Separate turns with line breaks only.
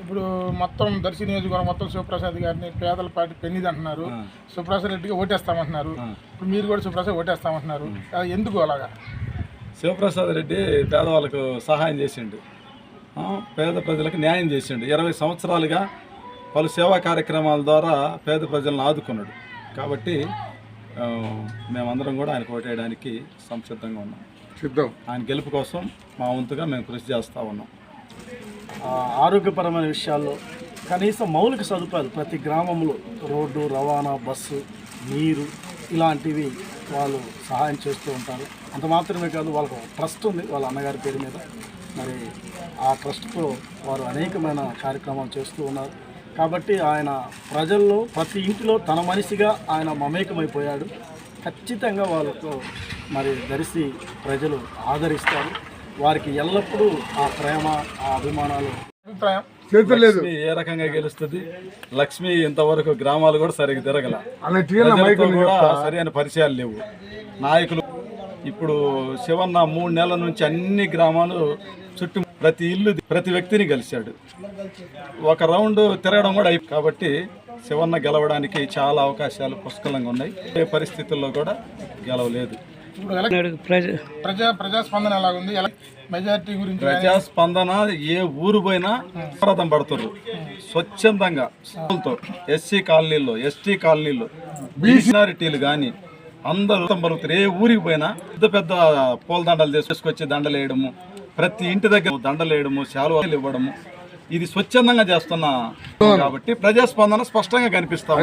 ఇప్పుడు మొత్తం దర్శి నియోజకవర్గం మొత్తం శివప్రసాద్ గారిని పేదల పార్టీ పెన్నిది అంటున్నారు. శివప్రసాద్ రెడ్డికి ఓటేస్తామంటున్నారు. ఇప్పుడు మీరు కూడా శివప్రసాద్ ఓటేస్తామంటున్నారు. అది ఎందుకు అలాగా?
శివప్రసాద్ రెడ్డి పేదవాళ్ళకు సహాయం చేసిండు. ఆ, పేద ప్రజలకు న్యాయం చేసిండు. ఇరవై సంవత్సరాలుగా పలు సేవా కార్యక్రమాల ద్వారా పేద ప్రజలను ఆదుకున్నాడు. కాబట్టి ఆ, మేమందరం కూడా ఆయన ఓటేయడానికి సంసిద్ధంగా ఉన్నాం.
సిద్ధం.
ఆయన గెలుపు కోసం మా వంతుగా మేము కృషి చేస్తూ ఉన్నాం.
ఆరోగ్యపరమైన విషయాల్లో కనీసం మౌలిక సదుపాయాలు ప్రతి గ్రామంలో రోడ్డు రవాణా బస్సు నీరు ఇలాంటివి వాళ్ళు సహాయం చేస్తూ ఉంటారు. అంత మాత్రమే కాదు వాళ్ళకు ట్రస్ట్ ఉంది వాళ్ళ అన్నగారి పేరు మీద. మరి ఆ ట్రస్ట్తో వారు అనేకమైన కార్యక్రమాలు చేస్తూ ఉన్నారు. కాబట్టి ఆయన ప్రజల్లో ప్రతి ఇంటిలో తన మనిషిగా ఆయన మమేకమైపోయాడు. ఖచ్చితంగా వాళ్ళతో మరి దరిసి ప్రజలు ఆదరిస్తారు. వారికి ఎల్లప్పుడూ ఆ ప్రేమ ఆ అభిమానాలు
అభిప్రాయం?
చేతులు లేదు
లక్ష్మి ఏ రకంగా గెలుస్తుంది? లక్ష్మి ఇంతవరకు గ్రామాలు కూడా సరిగ్గా తిరగల. కూడా సరైన పరిచయాలు లేవు. నాయకులు ఇప్పుడు శివన్న మూడు నెలల నుంచి అన్ని గ్రామాలు చుట్టూ ప్రతి ఇల్లు ప్రతి వ్యక్తిని కలిశాడు. ఒక రౌండ్ తిరగడం కూడా అయి కాబట్టి శివన్న గెలవడానికి చాలా అవకాశాలు పుష్కలంగా ఉన్నాయి. ఏ పరిస్థితుల్లో కూడా గెలవలేదు.
ఇప్పుడు ప్రజా ప్రజాస్పందన ఎలాగుంది? ఎలా మెజారిటీ గురించి
ప్రజాస్పందన ఏ ఊరు పోయినా భారతం పడుతున్నారు స్వచ్ఛందంగా స్కూల్తో ఎస్సీ కాలనీల్లో ఎస్టీ కాలనీల్లో మైనారిటీలు కానీ అందరూ పలుకుతారు. ఏ ఊరికి పోయినా పెద్ద పెద్ద పూలదండలు తీసుకొచ్చి దండలు వేయడము ప్రతి ఇంటి దగ్గర దండలు వేయడము శాలువాలు ఇవ్వడము ఇది స్వచ్ఛందంగా చేస్తున్న కాబట్టి ప్రజాస్పందన స్పష్టంగా కనిపిస్తా